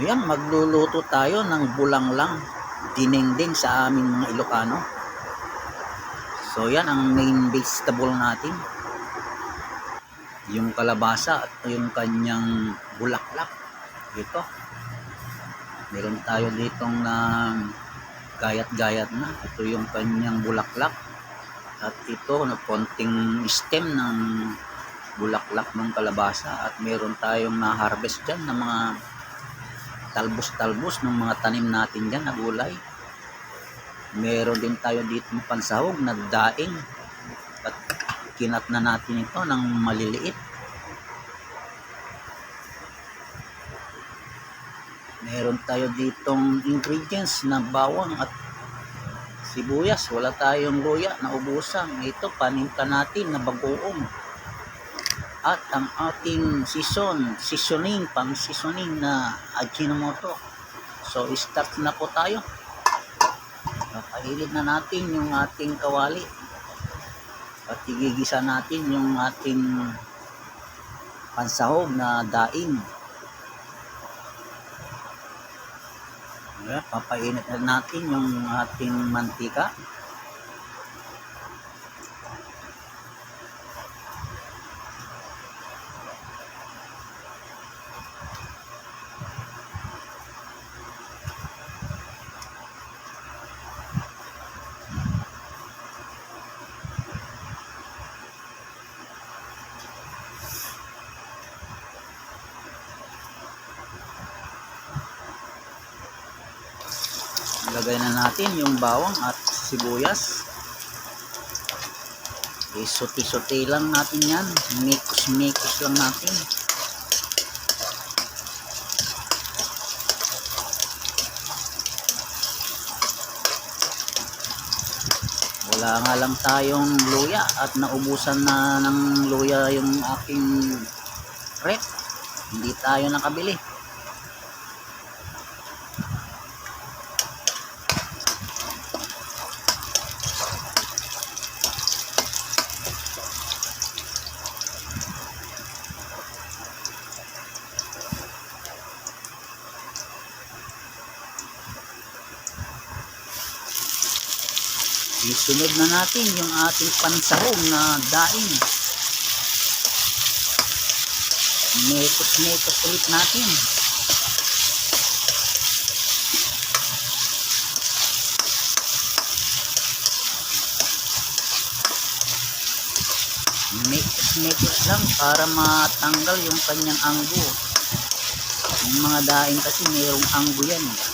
Ayan, magluluto tayo ng bulanglang dinengdeng sa aming mga Ilocano. So yan ang main vegetable natin. Yung kalabasa at yung kanyang bulaklak. Ito. Meron tayo ditong na gayat-gayat na. Ito yung kanyang bulaklak. At ito, na konting stem ng bulaklak ng kalabasa. At meron tayong na-harvest dyan ng mga talbos-talbos ng mga tanim natin dyan na gulay. Meron din tayo dito ng pansahog na daing. At kinat na natin ito ng maliliit. Meron tayo ditong ingredients na bawang at sibuyas. Wala tayong luya na ubusan. Ito, paninta natin na bagoong. At ang ating season, seasoning, pang seasoning na Ajinomoto. So, start na po tayo. Papahilig na natin yung ating kawali. At igigisa natin yung ating pansahog na daing. Ayan, papainit na natin yung ating mantika. Ilagay na natin yung bawang at sibuyas. Isuti-suti lang natin yan. Mikos-mikos lang natin. Wala nga lang tayong luya at naubusan na ng luya yung aking rep. Hindi tayo nakabili. Isunod na natin yung ating pansahog na daing. Mekos-mekos ulit natin. Mekos-mekos lang para matanggal yung kanyang anggo. Yung mga daing kasi mayroong anggo yan. eh.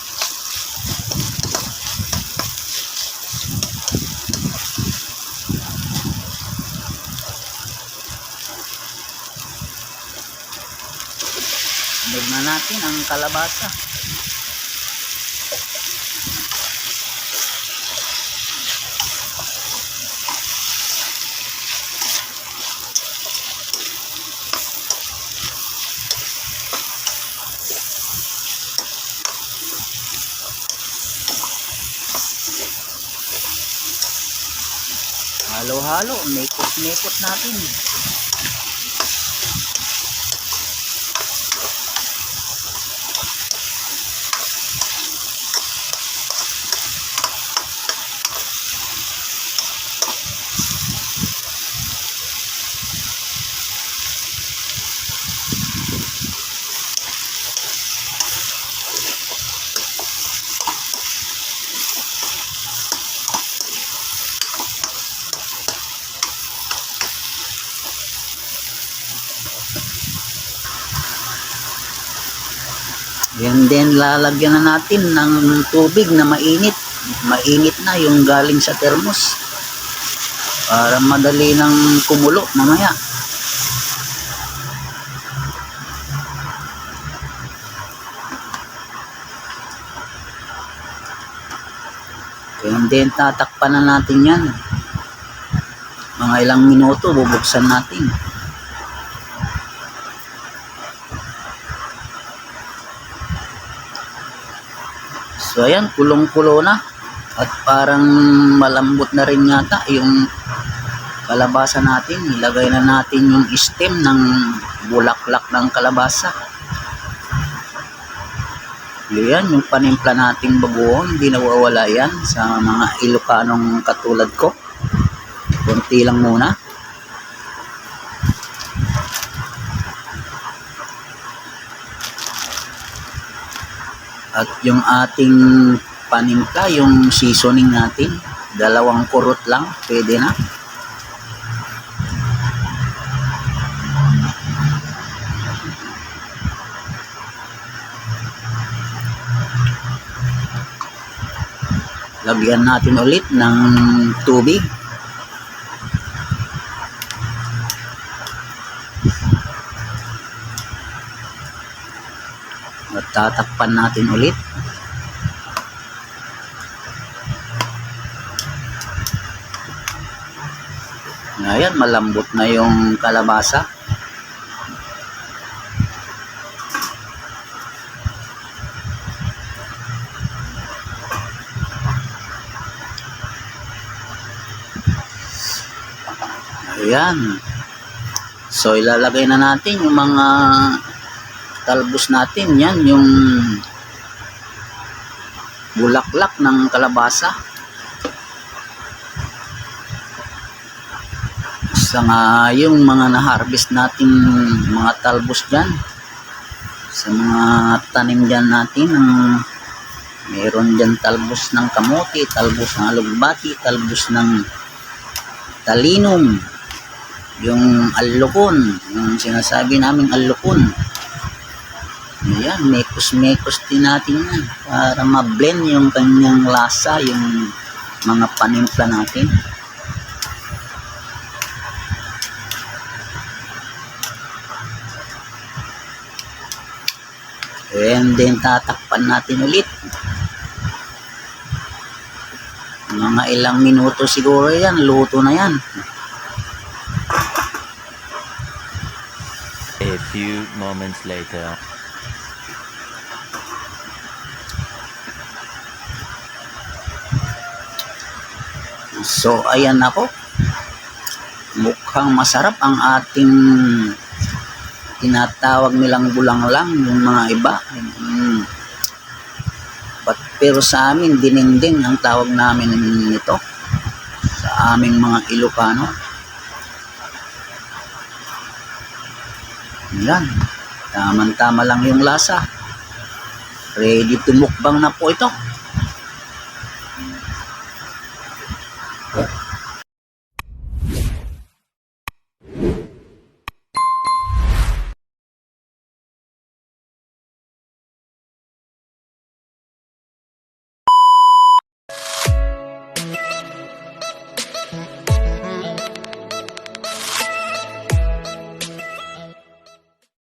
Sunod na natin ang kalabasa. Halo-halo, mekot-mekot natin. Yan din lalagyan na natin ng tubig na mainit. Mainit na yung galing sa termos. Para madali nang kumulo mamaya. Yan din tatakpan na natin yan. Mga ilang minuto bubuksan natin. So ayan, kulong-kulo na. At parang malambot na rin yata yung kalabasa natin. Ilagay na natin yung stem ng bulaklak ng kalabasa. Yan, yung panimpla nating bagoong, hindi nawawala yan sa mga Ilocanong katulad ko. Kunti lang muna. At yung ating panimpla, yung seasoning natin, dalawang kurot lang, pwede na. Lagyan natin ulit ng tubig. Tatakpan natin ulit. Ayan, malambot na yung kalabasa. Ayan. So, ilalagay na natin yung mga talbos natin. Yan, yung bulaklak ng kalabasa. Sa nga yung mga na-harvest nating mga talbos dyan. Sa mga tanim dyan natin, ng meron dyan talbos ng kamote, talbos ng alugbati, talbos ng talinum, yung allukon, yung sinasabi naming allukon. Ayan, mekos-mekos din natin yan para ma-blend yung kanyang lasa, yung mga panimpla natin. And then tatakpan natin ulit. Mga ilang minuto siguro yan, luto na yan. A few moments later. So, ayan ako. Mukhang masarap ang ating tinatawag nilang bulang lang yung mga iba. Mm. But, pero sa amin, dinengdeng ang tawag namin nito. Sa aming mga Ilocano. Yan. Tamang-tama lang yung lasa. Ready to mukbang na po ito. Yeah.